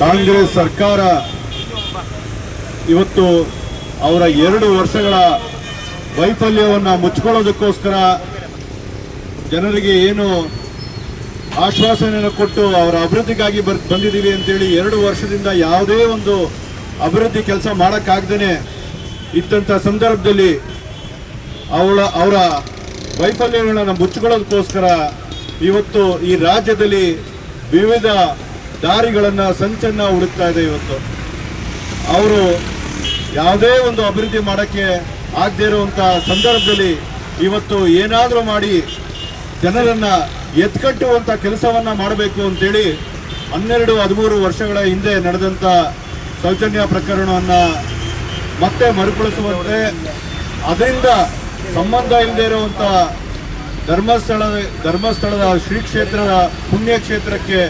ಕಾಂಗ್ರೆಸ್ ಸರ್ಕಾರ ಇವತ್ತು ಅವರ ಎರಡು ವರ್ಷಗಳ ವೈಫಲ್ಯವನ್ನು ಮುಚ್ಕೊಳ್ಳೋದಕ್ಕೋಸ್ಕರ ಜನರಿಗೆ ಏನು ಆಶ್ವಾಸನೆಯನ್ನು ಕೊಟ್ಟು ಅವರ ಅಭಿವೃದ್ಧಿಗಾಗಿ ಬರ್, ಬಂದಿದ್ದೀವಿ ಅಂತೇಳಿ ಎರಡು ವರ್ಷದಿಂದ ಯಾವುದೇ ಒಂದು ಅಭಿವೃದ್ಧಿ ಕೆಲಸ ಮಾಡೋಕ್ಕಾಗ್ದೇ ಇದ್ದಂಥ ಸಂದರ್ಭದಲ್ಲಿ ಅವಳ, ಅವರ ವೈಫಲ್ಯಗಳನ್ನು ಮುಚ್ಚಿಕೊಳ್ಳೋದಕ್ಕೋಸ್ಕರ ಇವತ್ತು ಈ ರಾಜ್ಯದಲ್ಲಿ ವಿವಿಧ ದಾರಿಗಳನ್ನು ಸಂಚನ್ನ ಹುಡುಕ್ತಾ ಇದೆ ಇವತ್ತು. ಅವರು ಯಾವುದೇ ಒಂದು ಅಭಿವೃದ್ಧಿ ಮಾಡೋಕ್ಕೆ ಆಗದೇ ಇರುವಂಥ ಸಂದರ್ಭದಲ್ಲಿ ಇವತ್ತು ಏನಾದರೂ ಮಾಡಿ ಜನರನ್ನು ಎತ್ಕಟ್ಟುವಂಥ ಕೆಲಸವನ್ನು ಮಾಡಬೇಕು ಅಂತೇಳಿ ಹನ್ನೆರಡು, ಹದಿಮೂರು ವರ್ಷಗಳ ಹಿಂದೆ ನಡೆದಂಥ ಸೌಜನ್ಯ ಪ್ರಕರಣವನ್ನು ಮತ್ತೆ ಮರುಕಳಿಸುವಂತೆ ಅದರಿಂದ ಸಂಬಂಧ ಇಲ್ಲದೆ ಇರುವಂಥ ಧರ್ಮಸ್ಥಳ, ಧರ್ಮಸ್ಥಳದ ಶ್ರೀ ಕ್ಷೇತ್ರದ ಪುಣ್ಯಕ್ಷೇತ್ರಕ್ಕೆ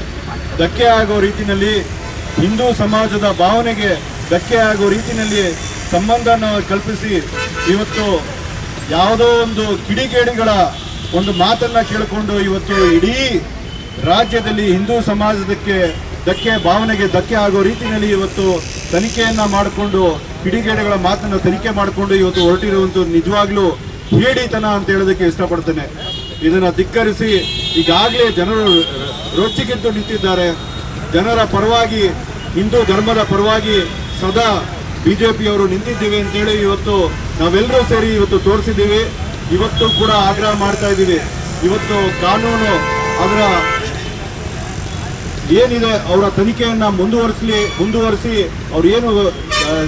ಧಕ್ಕೆ ಆಗೋ ರೀತಿಯಲ್ಲಿ ಹಿಂದೂ ಸಮಾಜದ ಭಾವನೆಗೆ ಧಕ್ಕೆ ಆಗೋ ರೀತಿಯಲ್ಲಿ ಸಂಬಂಧನ ಕಲ್ಪಿಸಿ ಇವತ್ತು ಯಾವುದೋ ಒಂದು ಕಿಡಿಗೇಡಿಗಳ ಒಂದು ಮಾತನ್ನ ಕೇಳಿಕೊಂಡು ಇವತ್ತು ಇಡೀ ರಾಜ್ಯದಲ್ಲಿ ಹಿಂದೂ ಸಮಾಜದಕ್ಕೆ ಧಕ್ಕೆ, ಭಾವನೆಗೆ ಧಕ್ಕೆ ಆಗೋ ರೀತಿಯಲ್ಲಿ ಇವತ್ತು ತನಿಖೆಯನ್ನ ಮಾಡಿಕೊಂಡು, ಕಿಡಿಗೇಡಿಗಳ ಮಾತನ್ನು ತನಿಖೆ ಮಾಡಿಕೊಂಡು ಇವತ್ತು ಹೊರಟಿರುವಂಥ ನಿಜವಾಗ್ಲೂ ಹೇಡಿತನ ಅಂತ ಹೇಳೋದಕ್ಕೆ ಇಷ್ಟಪಡ್ತೇನೆ. ಇದನ್ನು ಧಿಕ್ಕರಿಸಿ ಈಗಾಗಲೇ ಜನರು ರೊಚ್ಚಿಗೆದ್ದು ನಿಂತಿದ್ದಾರೆ. ಜನರ ಪರವಾಗಿ, ಹಿಂದೂ ಧರ್ಮದ ಪರವಾಗಿ ಸದಾ ಬಿ ಜೆ ಪಿಯವರು ನಿಂತಿದ್ದೀವಿ ಅಂತೇಳಿ ಇವತ್ತು ನಾವೆಲ್ಲರೂ ಸೇರಿ ಇವತ್ತು ತೋರಿಸಿದ್ದೀವಿ. ಇವತ್ತು ಕೂಡ ಆಗ್ರಹ ಮಾಡ್ತಾ ಇದ್ದೀವಿ. ಇವತ್ತು ಕಾನೂನು ಅದರ ಏನಿದೆ, ಅವರ ತನಿಖೆಯನ್ನು ಮುಂದುವರಿಸಲಿ, ಮುಂದುವರಿಸಿ ಅವ್ರು ಏನು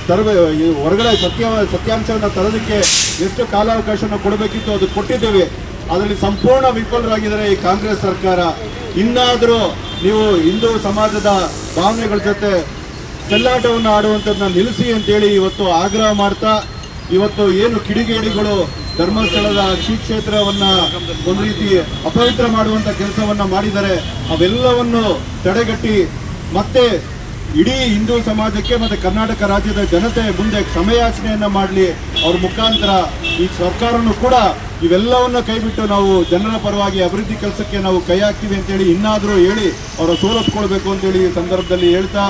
ತರಬ ಹೊರಗಡೆ ಸತ್ಯ, ಸತ್ಯಾಂಶವನ್ನು ತರೋದಕ್ಕೆ ಎಷ್ಟು ಕಾಲಾವಕಾಶವನ್ನು ಕೊಡಬೇಕಿತ್ತು ಅದು ಕೊಟ್ಟಿದ್ದೇವೆ. ಅದರಲ್ಲಿ ಸಂಪೂರ್ಣ ವಿಫಲರಾಗಿದ್ದಾರೆ ಈ ಕಾಂಗ್ರೆಸ್ ಸರ್ಕಾರ. ಇನ್ನಾದರೂ ನೀವು ಹಿಂದೂ ಸಮಾಜದ ಭಾವನೆಗಳ ಜೊತೆ ಚೆಲ್ಲಾಟವನ್ನು ಆಡುವಂಥದ್ದನ್ನ ನಿಲ್ಲಿಸಿ ಅಂತೇಳಿ ಇವತ್ತು ಆಗ್ರಹ ಮಾಡ್ತಾ, ಇವತ್ತು ಏನು ಕಿಡಿಗೇಡಿಗಳು ಧರ್ಮಸ್ಥಳದ ಕ್ಷೇತ್ರವನ್ನ ಒಂದು ರೀತಿ ಅಪವಿತ್ರ ಮಾಡುವಂತ ಕೆಲಸವನ್ನ ಮಾಡಿದ್ದಾರೆ. ಅವೆಲ್ಲವನ್ನು ತಡೆಗಟ್ಟಿ ಮತ್ತೆ ಇಡೀ ಹಿಂದೂ ಸಮಾಜಕ್ಕೆ ಮತ್ತೆ ಕರ್ನಾಟಕ ರಾಜ್ಯದ ಜನತೆ ಮುಂದೆ ಕ್ಷಮೆಯಾಚನೆಯನ್ನ ಮಾಡಲಿ. ಅವ್ರ ಮುಖಾಂತರ ಈ ಸರ್ಕಾರನು ಕೂಡ ಇವೆಲ್ಲವನ್ನು ಕೈಬಿಟ್ಟು ನಾವು ಜನರ ಪರವಾಗಿ ಅಭಿವೃದ್ಧಿ ಕೆಲಸಕ್ಕೆ ನಾವು ಕೈ ಹಾಕ್ತೀವಿ ಅಂತೇಳಿ ಇನ್ನಾದರೂ ಹೇಳಿ ಅವರ ಸೋಲಿಸ್ಕೊಳ್ಬೇಕು ಅಂತೇಳಿ ಈ ಸಂದರ್ಭದಲ್ಲಿ ಹೇಳ್ತಾ,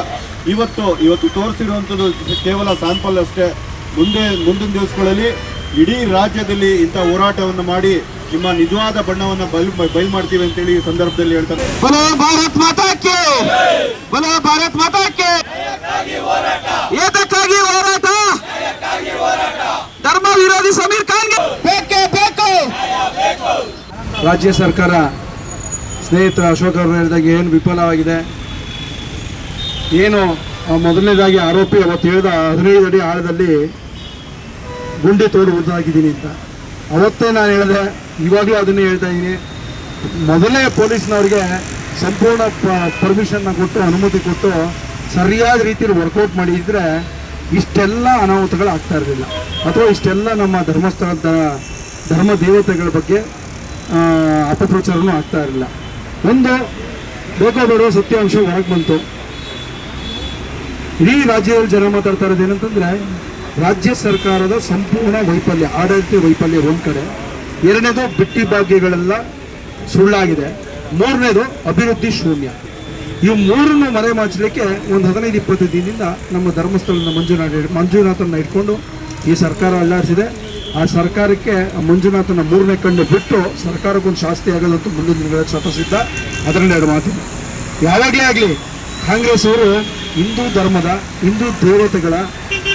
ಇವತ್ತು ಇವತ್ತು ತೋರಿಸಿರುವಂಥದ್ದು ಕೇವಲ ಸ್ಯಾಂಪಲ್ ಅಷ್ಟೇ. ಮುಂದೆ, ಮುಂದಿನ ದಿವಸಗಳಲ್ಲಿ ಇಡೀ ರಾಜ್ಯದಲ್ಲಿ ಇಂಥ ಹೋರಾಟವನ್ನು ಮಾಡಿ ನಿಮ್ಮ ನಿಜವಾದ ಬಣ್ಣವನ್ನು ಬೈ ಬಯಲು ಮಾಡ್ತೀವಿ ಅಂತೇಳಿ ಈ ಸಂದರ್ಭದಲ್ಲಿ ಹೇಳ್ತಾರೆ. ಬಲ ಭಾರತ್ ಮಾತಾಕ್ಕೆ! ಬಲ ಭಾರತ್ ಮಾತಾಕ್ಕೆ! ಏತಕ್ಕಾಗಿ ಹೋರಾಟ? ಧರ್ಮ ವಿರೋಧಿ ಸಮೀರ್ ಖಾನ್ಗೆ! ರಾಜ್ಯ ಸರ್ಕಾರ ಸ್ನೇಹಿತರ ಅಶೋಕ್ ಅವರು ಹೇಳಿದಾಗ ಏನು ವಿಫಲವಾಗಿದೆ? ಏನು ಮೊದಲನೇದಾಗಿ ಆರೋಪಿ ಅವತ್ತು ಹೇಳಿದ ಹದಿನೈದು ಅಡಿ ಆಳದಲ್ಲಿ ಗುಂಡಿ ತೋಡುವುದಾಗಿದ್ದೀನಿ ಅಂತ. ಅವತ್ತೇ ನಾನು ಹೇಳಿದೆ, ಇವಾಗಲೂ ಅದನ್ನೇ ಹೇಳ್ತಾ ಇದ್ದೀನಿ. ಮೊದಲೇ ಪೊಲೀಸ್ನವ್ರಿಗೆ ಸಂಪೂರ್ಣ ಪರ್ಮಿಷನ್ನ ಕೊಟ್ಟು, ಅನುಮತಿ ಕೊಟ್ಟು ಸರಿಯಾದ ರೀತಿಯಲ್ಲಿ ವರ್ಕೌಟ್ ಮಾಡಿದರೆ ಇಷ್ಟೆಲ್ಲ ಅನಾಹುತಗಳು ಆಗ್ತಾ ಇರಲಿಲ್ಲ. ಅಥವಾ ಇಷ್ಟೆಲ್ಲ ನಮ್ಮ ಧರ್ಮಸ್ಥಳದ ಧರ್ಮ ದೇವತೆಗಳ ಬಗ್ಗೆ ಅಪಪ್ರಚಾರನೂ ಆಗ್ತಾ ಇರಲಿಲ್ಲ. ಒಂದು, ಬೇಕೋ ಬೇಡೋ ಸತ್ಯಾಂಶ ಹೊರಗೆ ಬಂತು. ಇಡೀ ರಾಜ್ಯದಲ್ಲಿ ಜನ ಮಾತಾಡ್ತಾ ಇರೋದು ಏನಂತಂದ್ರೆ, ರಾಜ್ಯ ಸರ್ಕಾರದ ಸಂಪೂರ್ಣ ವೈಫಲ್ಯ, ಆಡಳಿತ ವೈಫಲ್ಯ ಒಂದ್ ಕಡೆ ಎರಡನೇದು ಬಿಟ್ಟಿ ಭಾಗ್ಯಗಳೆಲ್ಲ ಸುಳ್ಳಾಗಿದೆ. ಮೂರನೇದು ಅಭಿವೃದ್ಧಿ ಶೂನ್ಯ. ಇವು ಮೂರನ್ನು ಮರೆಮಾಚಲಿಕ್ಕೆ ಒಂದು ಹದಿನೈದು, ಇಪ್ಪತ್ತು ದಿನದಿಂದ ನಮ್ಮ ಧರ್ಮಸ್ಥಳದ ಮಂಜುನಾಥ ಮಂಜುನಾಥನ ಇಟ್ಕೊಂಡು ಈ ಸರ್ಕಾರ ಅಲ್ಲಾಡಿಸಿದೆ. ಆ ಸರ್ಕಾರಕ್ಕೆ ಮಂಜುನಾಥನ ಮೂರನೇ ಕಣ್ಣು ಬಿಟ್ಟು ಸರ್ಕಾರಕ್ಕೊಂದು ಶಾಸ್ತಿ ಆಗೋದಂತೂ ಮುಂದಿನ ದಿನಗಳಲ್ಲಿ ಸ್ವತಃಸಿದ್ಧ ಅದರಲ್ಲಿ ಎರಡು ಮಾತಿದೆ ಯಾವಾಗಲೇ ಆಗಲಿ, ಕಾಂಗ್ರೆಸ್ ಅವರು ಹಿಂದೂ ಧರ್ಮದ, ಹಿಂದೂ ದೇವತೆಗಳ,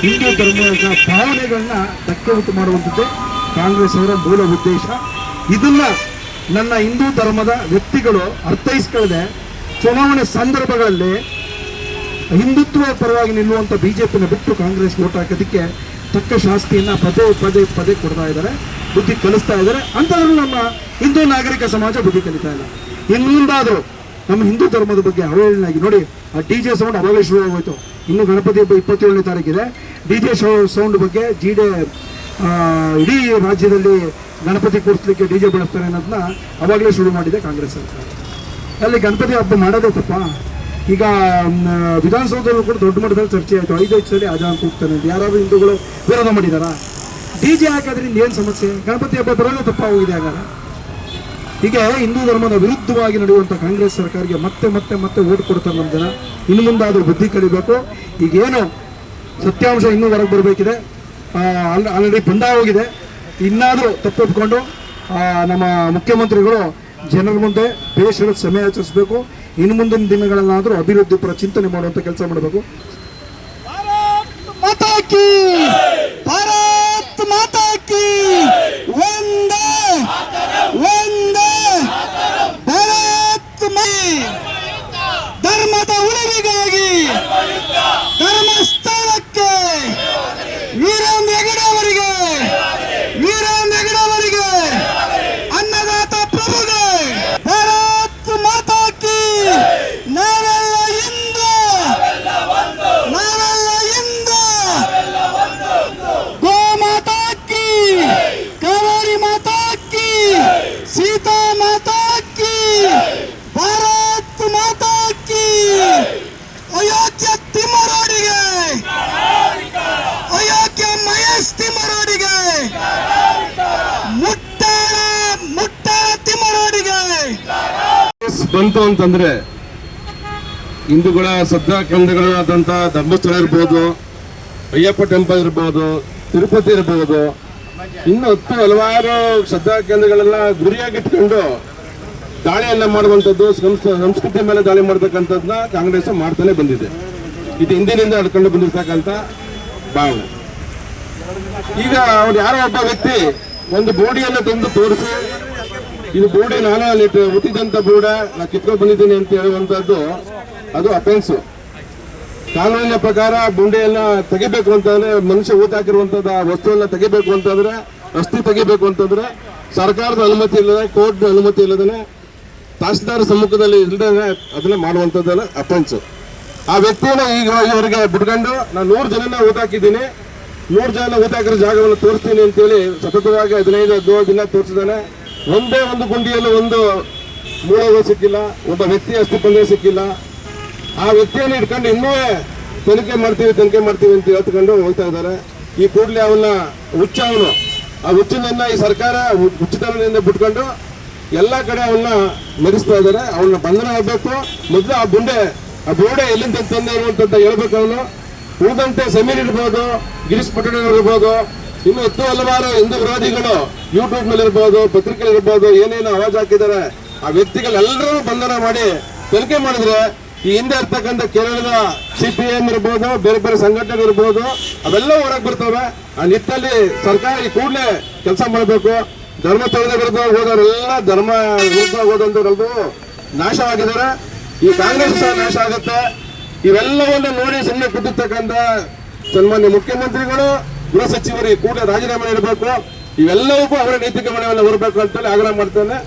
ಹಿಂದೂ ಧರ್ಮದ ಭಾವನೆಗಳನ್ನ ಧಕ್ಕೆ ಉಂಟು ಮಾಡುವಂಥದ್ದೇ ಕಾಂಗ್ರೆಸ್ ಅವರ ಮೂಲ ಉದ್ದೇಶ. ಇದನ್ನ ನನ್ನ ಹಿಂದೂ ಧರ್ಮದ ವ್ಯಕ್ತಿಗಳು ಅರ್ಥೈಸ್ಕೊಳ್ಳದೆ ಚುನಾವಣೆ ಸಂದರ್ಭಗಳಲ್ಲಿ ಹಿಂದುತ್ವ ಪರವಾಗಿ ನಿಲ್ಲುವಂಥ ಬಿಜೆಪಿನ ಬಿಟ್ಟು ಕಾಂಗ್ರೆಸ್ ಓಟ್ ಹಾಕೋದಕ್ಕೆ ತಕ್ಕ ಶಾಸ್ತಿಯನ್ನು ಪದೇ ಪದೇ ಪದೇ ಕೊಡ್ತಾ ಇದ್ದಾರೆ, ಬುದ್ಧಿ ಕಲಿಸ್ತಾ ಇದ್ದಾರೆ. ಅಂಥದ್ರಲ್ಲಿ ನಮ್ಮ ಹಿಂದೂ ನಾಗರಿಕ ಸಮಾಜ ಬುದ್ಧಿ ಕಲಿತಾ ಇಲ್ಲ. ಇನ್ನು ನಮ್ಮ ಹಿಂದೂ ಧರ್ಮದ ಬಗ್ಗೆ ಅವಹೇಳನಾಗಿ ನೋಡಿ, ಆ ಡಿ ಜೆ ಸೌಂಡ್ ಅವಾಗಲೇ ಶುರು ಆಗೋಯ್ತು ಇನ್ನು ಗಣಪತಿ ಹಬ್ಬ ಇಪ್ಪತ್ತೇಳನೇ ತಾರೀಕಿದೆ. ಡಿ ಜೆ ಸೌಂಡ್ ಬಗ್ಗೆ ಜಿ ಡೆ ಇಡೀ ರಾಜ್ಯದಲ್ಲಿ ಗಣಪತಿ ಕೂರಿಸ್ಲಿಕ್ಕೆ ಡಿ ಜೆ ಬಳಸ್ತಾರೆ ಅನ್ನೋದನ್ನ ಅವಾಗಲೇ ಶುರು ಮಾಡಿದೆ ಕಾಂಗ್ರೆಸ್ ಸರ್ಕಾರ. ಅಲ್ಲಿ ಗಣಪತಿ ಹಬ್ಬ ಮಾಡೋದೇ ತಪ್ಪ? ಈಗ ವಿಧಾನಸೌಧದಲ್ಲೂ ಕೂಡ ದೊಡ್ಡ ಮಟ್ಟದಲ್ಲಿ ಚರ್ಚೆ ಆಯಿತು. ಐದೈದು ಸಲ ಕೂಗ್ತಾನೆ ಅಂತ. ಯಾರಾದ್ರೂ ಹಿಂದೂಗಳು ವಿರೋಧ ಮಾಡಿದಾರ? ಡಿ ಜೆ ಹಾಕೋದ್ರಿಂದ ಏನು ಸಮಸ್ಯೆ? ಗಣಪತಿ ಹಬ್ಬ ಬರೋದೇ ತಪ್ಪ ಆಗ ಹೀಗೆ ಹಿಂದೂ ಧರ್ಮದ ವಿರುದ್ಧವಾಗಿ ನಡೆಯುವಂಥ ಕಾಂಗ್ರೆಸ್ ಸರ್ಕಾರಕ್ಕೆ ಮತ್ತೆ ಮತ್ತೆ ಮತ್ತೆ ಓಟ್ ಕೊಡ್ತಾರೆ ನಮ್ಮ ಜನ. ಇನ್ನು ಮುಂದಾದರೂ ಬುದ್ಧಿ ಕಲಿಬೇಕು. ಈಗೇನು ಸತ್ಯಾಂಶ ಇನ್ನೂ ಹೊರಗೆ ಬರಬೇಕಿದೆ. ಆಲ್ರೆಡಿ ಬಂದ ಹೋಗಿದೆ. ಇನ್ನಾದರೂ ತಪ್ಪೊಪ್ಕೊಂಡು ಆ, ನಮ್ಮ ಮುಖ್ಯಮಂತ್ರಿಗಳು ಜನರ ಮುಂದೆ ಬೇಷರ ಸಮಯ ಆಚರಿಸಬೇಕು. ಇನ್ನು ಮುಂದಿನ ದಿನಗಳಲ್ಲಾದರೂ ಅಭಿವೃದ್ಧಿ ಪರ ಚಿಂತನೆ ಮಾಡುವಂಥ ಕೆಲಸ ಮಾಡಬೇಕು. माता ಬಂತು ಅಂತಂದ್ರೆ ಹಿಂದೂಗಳ ಶ್ರದ್ಧಾ ಕೇಂದ್ರಗಳಾದಂಥ ಧರ್ಮಸ್ಥಳ ಇರ್ಬೋದು, ಅಯ್ಯಪ್ಪ ಟೆಂಪಲ್ ಇರ್ಬೋದು, ತಿರುಪತಿ ಇರ್ಬೋದು, ಇನ್ನು ಹತ್ತು ಹಲವಾರು ಶ್ರದ್ಧಾ ಕೇಂದ್ರಗಳೆಲ್ಲ ಗುರಿಯಾಗಿಟ್ಕೊಂಡು ದಾಳಿಯನ್ನ ಮಾಡುವಂಥದ್ದು, ಸಂಸ್- ಸಂಸ್ಕೃತಿ ಮೇಲೆ ದಾಳಿ ಮಾಡ್ತಕ್ಕಂಥದ್ದನ್ನ ಕಾಂಗ್ರೆಸ್ ಮಾಡ್ತಾನೆ ಬಂದಿದೆ. ಇದು ಹಿಂದಿನಿಂದ ಹಡ್ಕೊಂಡು ಬಂದಿರ್ತಕ್ಕಂಥ ಭಾವನೆ. ಈಗ ಅವ್ರು ಯಾರೋ ಒಬ್ಬ ವ್ಯಕ್ತಿ ಒಂದು ಬೋಡಿಯನ್ನು ತಂದು ತೋರಿಸಿ ಇದು ಬೋರ್ಡೆ ನಾನು ಅಲ್ಲಿ ಹುಟ್ಟಿದಂತ ಬೋರ್ಡ. ನಾ ಕಿತ್ಕೊಂಡು ಬಂದಿದ್ದೀನಿ ಅಂತ ಹೇಳುವಂತದ್ದು ಅದು ಅಫೆನ್ಸ್ ಕಾನೂನಿನ ಪ್ರಕಾರ ಬುಂಡೆಯನ್ನ ತೆಗಿಬೇಕು ಅಂತಂದ್ರೆ ಮನುಷ್ಯ ಊಟ ಹಾಕಿರುವಂತದ್ದು, ಆ ವಸ್ತುವನ್ನ ತೆಗಿಬೇಕು ಅಂತಂದ್ರೆ ಅಸ್ಥಿ ತೆಗಿಬೇಕು ಅಂತಂದ್ರೆ ಸರ್ಕಾರದ ಅನುಮತಿ ಇಲ್ಲದೆ, ಕೋರ್ಟ್ ಅನುಮತಿ ಇಲ್ಲದೇನೆ ತಹಸೀಲ್ದಾರ್ ಸಮ್ಮುಖದಲ್ಲಿ ಇಲ್ಲದೇ ಅದನ್ನ ಮಾಡುವಂತದ್ದಲ್ಲ ಅಫೆನ್ಸ್ ಆ ವ್ಯಕ್ತಿಯನ್ನ ಈಗ ಇವರಿಗೆ ಬಿಟ್ಕೊಂಡು ನಾನು ನೂರು ಜನನ ಊಟ ಹಾಕಿದ್ದೀನಿ. ನೂರು ಜನ ಊಟ ಹಾಕಿರೋ ಜಾಗವನ್ನು ತೋರಿಸ್ತೀನಿ ಅಂತೇಳಿ ಸತತವಾಗಿ ಹದಿನೈದು, ಹದಿನೇಳು ದಿನ ತೋರಿಸಿದಾನೆ ಒಂದೇ ಒಂದು ಗುಂಡಿಯಲ್ಲೂ ಒಂದು ಮೂಳೆಗಳು ಸಿಕ್ಕಿಲ್ಲ, ಒಬ್ಬ ವ್ಯಕ್ತಿ ಅಷ್ಟು ಬಂದೇ ಸಿಕ್ಕಿಲ್ಲ. ಆ ವ್ಯಕ್ತಿಯನ್ನು ಇಟ್ಕೊಂಡು ಇನ್ನೂ ತನಿಖೆ ಮಾಡ್ತೀವಿ ತನಿಖೆ ಮಾಡ್ತೀವಿ ಅಂತ ಹೇಳ್ಕೊಂಡು ಹೋಗ್ತಾ ಇದ್ದಾರೆ. ಈ ಕೂಡಲೇ ಅವನ್ನ ಹುಚ್ಚ ಅವನು. ಆ ಹುಚ್ಚನನ್ನ ಈ ಸರ್ಕಾರ ಹುಚ್ಚುತನದಿಂದ ಬಿಟ್ಕೊಂಡು ಎಲ್ಲ ಕಡೆ ಅವನ್ನ ಮೆರೆಸ್ತಾ ಇದ್ದಾರೆ. ಅವನ್ನ ಬಂಧನ ಆಗಬೇಕು. ಮೊದಲು ಆ ಗುಂಡೆ, ಆ ಬೋಡೆ ಎಲ್ಲಿಂದ ತಂದೆ ಇರುವಂತ ಹೇಳ್ಬೇಕು ಅವನು. ಉಳಿದಂತೆ ಸಮೀರ್ ಇರ್ಬೋದು, ಗಿರೀಶ್ ಪಟ್ಟಣ ಇರ್ಬೋದು ಇನ್ನು ಹತ್ತು ಹಲವಾರು ಹಿಂದೂ ವಿರೋಧಿಗಳು ಯೂಟ್ಯೂಬ್ನಲ್ಲಿ ಇರ್ಬೋದು ಪತ್ರಿಕೆ ಇರ್ಬೋದು ಏನೇನು ಅವಾಜ್ ಹಾಕಿದ್ದಾರೆ, ಆ ವ್ಯಕ್ತಿಗಳೆಲ್ಲರೂ ಬಂಧನ ಮಾಡಿ ತನಿಖೆ ಮಾಡಿದ್ರೆ ಈ ಹಿಂದೆ ಇರ್ತಕ್ಕಂಥ ಕೇರಳದ ಸಿಪಿಎಂ ಇರ್ಬೋದು, ಬೇರೆ ಬೇರೆ ಸಂಘಟನೆ ಇರ್ಬೋದು ಅವೆಲ್ಲ ಹೊರಗೆ ಬರ್ತವೆ. ಆ ನಿಟ್ಟಲ್ಲಿ ಸರ್ಕಾರ ಈ ಕೂಡಲೇ ಕೆಲಸ ಮಾಡಬೇಕು. ಧರ್ಮಸ್ಥಳದ ವಿರುದ್ಧ ಹೋದವರೆಲ್ಲ ಧರ್ಮ ವಿರುದ್ಧ ಹೋದಂತವರೆಲ್ಲೂ ನಾಶವಾಗಿದ್ದಾರೆ. ಈ ಕಾಂಗ್ರೆಸ್ ಸಹ ನಾಶ ಆಗುತ್ತೆ. ಇವೆಲ್ಲವನ್ನ ನೋಡಿ ಸುಮ್ಮನೆ ಕೂತಿರ್ತಕ್ಕಂಥ ಸನ್ಮಾನ್ಯ ಮುಖ್ಯಮಂತ್ರಿಗಳು, ಗೃಹ ಸಚಿವರು ಈ ಕೂಡಲೇ ರಾಜೀನಾಮೆ ನೀಡಬೇಕು. ಇವೆಲ್ಲವಕ್ಕೂ ಅವರ ನೀತಿ ಮನೆಯನ್ನು ಹೊರಬೇಕು ಅಂತೇಳಿ ಆಗ್ರಹ ಮಾಡ್ತೇನೆ.